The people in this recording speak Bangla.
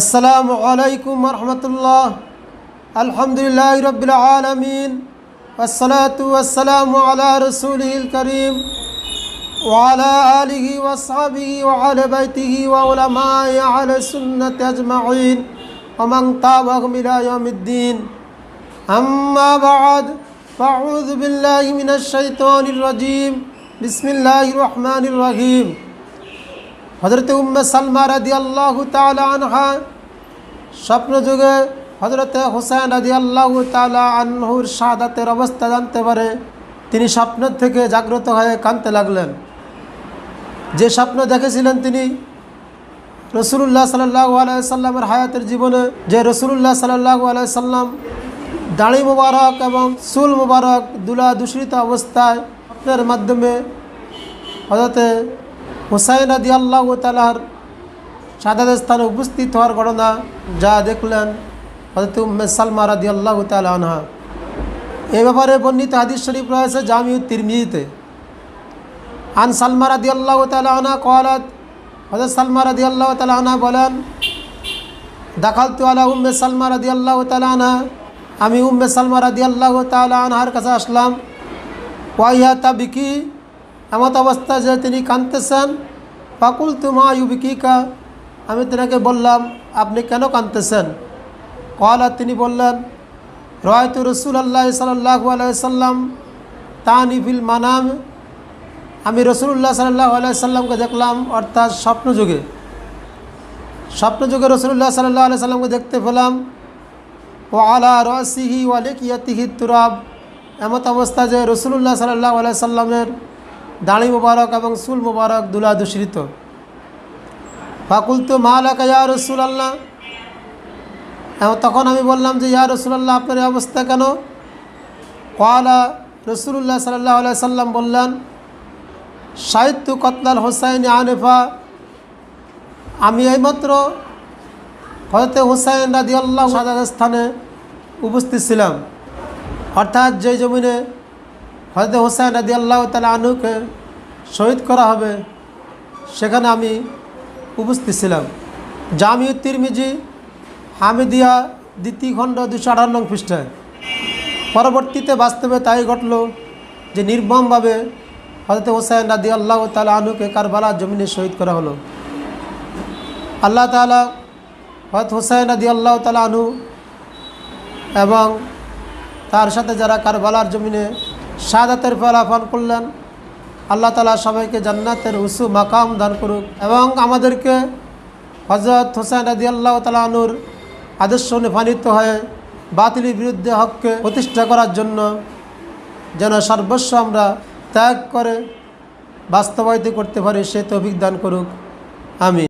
আসসালামু আলাইকুম রহমতুল্লাহ। আলহামদুলিল্লাহ রবিল আলমিন। আসসালাতাম আলা রসুল করিম। ওয়ালা আলিহি ওয়াসাবি ওয়ালে বাইতিহি ওয়াউলামাই আলে সুন্নত আজমাইন। ওমং তাবাগ মিলায়মিদ্দিন আম্মা বাদ। ফাউযু বিল্লাহি মিনাশ শাইতানির রাজীম। বিসমিল্লাহির রহমানির রহিম। হজরত উম্মে সালমা রাদি আল্লাহ আনহা স্বপ্ন যুগে হজরতে হোসেন রাদি আল্লাহ তালা আনহুর শাহাদাতের অবস্থা জানতে পারে। তিনি স্বপ্ন থেকে জাগ্রত হয়ে কাঁদতে লাগলেন। যে স্বপ্ন দেখেছিলেন তিনি রসুল্লাহ সাল্লাহ আলাইসাল্লামের হায়াতের জীবনে, যে রসুল্লাহ সাল্লাহ আলাইসাল্লাম দাড়ি মুবারক এবং সুল মুবারক দুলা দূষিত অবস্থায় স্বপ্নের মাধ্যমে হজরতে হুসাইন আদি আল্লাহ তালার সাদাদ স্থানে উপস্থিত হওয়ার ঘটনা যা দেখলেন হজরত উম্মে সালমা রাদি আল্লাহ তালা আনহা। এ ব্যাপারে বর্ণিত হাদিস শরীফ রয়েছে জামিউ তিরমিজিতে। আন সালমা রাদি আল্লাহ তালা আনা কলাত হজরত সালমা রাদি আল্লাহ তালা আনা বলেন দাখাল তু আলা উম্মে সালমা রাদি আল্লাহ তালা আনা আমি উম্মে সালমা রাদি আল্লাহ তালা আনহার কাছে আসলাম। ওয়াইয়া তা বিকি এমত অবস্থা যে তিনি কাঁদতেছেন। পাকুল তুমা ইউবিকিকা। আমি তেনাকে বললাম, আপনি কেন কাঁদতেছেন? কলা, তিনি বললেন, রয়তু রসুল আল্লাহ সাল্লাহ আলাইসাল্লাম তানিফিল মানাম। আমি রসুল্লাহ সাল্লাহ আলাইসাল্লামকে দেখলাম, অর্থাৎ স্বপ্নযুগে। স্বপ্নযুগে রসুল্লাহ সাল্লাহ আলাই সাল্লামকে দেখতে পেলাম। ও আলা রসিহি ওয়ালেকিয়াতিহি তুরাব। এমত অবস্থা যে রসুল্লাহ সাল্লাহ আলাই সাল্লামের দাড়ি মুবারক এবং সুল মুবারক দুলা দূষিত ফাকুল তো মালাকা ইয়া রসুল আল্লাহ এবং তখন আমি বললাম যে, ইয়া রসুল্লাহ আপনার এই অবস্থা কেন? কলা রসুল্লাহ সাল্লাহ আলাই সাল্লাম বললেন সাহিত্য কতলাল হোসাইন আনেফা। আমি এইমাত্র হয়তো হুসাইন সাদার স্থানে উপস্থিত ছিলাম। অর্থাৎ যে জমিনে হয়তো হোসেন রাদি আল্লাহ তালা আনুকে শহীদ করা হবে, সেখানে আমি উপস্থিত ছিলাম। জামিউ তিরমিজি, হামিদিয়া দ্বিতীয় খণ্ড দুশো আঠান্ন পৃষ্ঠায়। পরবর্তীতে বাস্তবে তাই ঘটল যে নির্মমভাবে হজরত হোসেন রাদি আল্লাহ তালা আনুকে কারবালা জমিনে শহীদ করা হলো। আল্লাহ তালা হয়ত হোসেন রাদি আল্লাহ তালা আনু এবং তার সাথে যারা কারবালার জমিনে শাহাদাতের ফলাফল করলেন। আল্লাহ তালা সবাইকে জান্নাতের উসু মাকাম দান করুক এবং আমাদেরকে হজরত হোসেন রাদি আল্লাহ তালানুর আদর্শ নিফানিত হয়ে বাতিলের বিরুদ্ধে হককে প্রতিষ্ঠা করার জন্য যেন সর্বস্ব আমরা ত্যাগ করে বাস্তবায়িত করতে পারি, সে তৌফিক দান করুক। আমি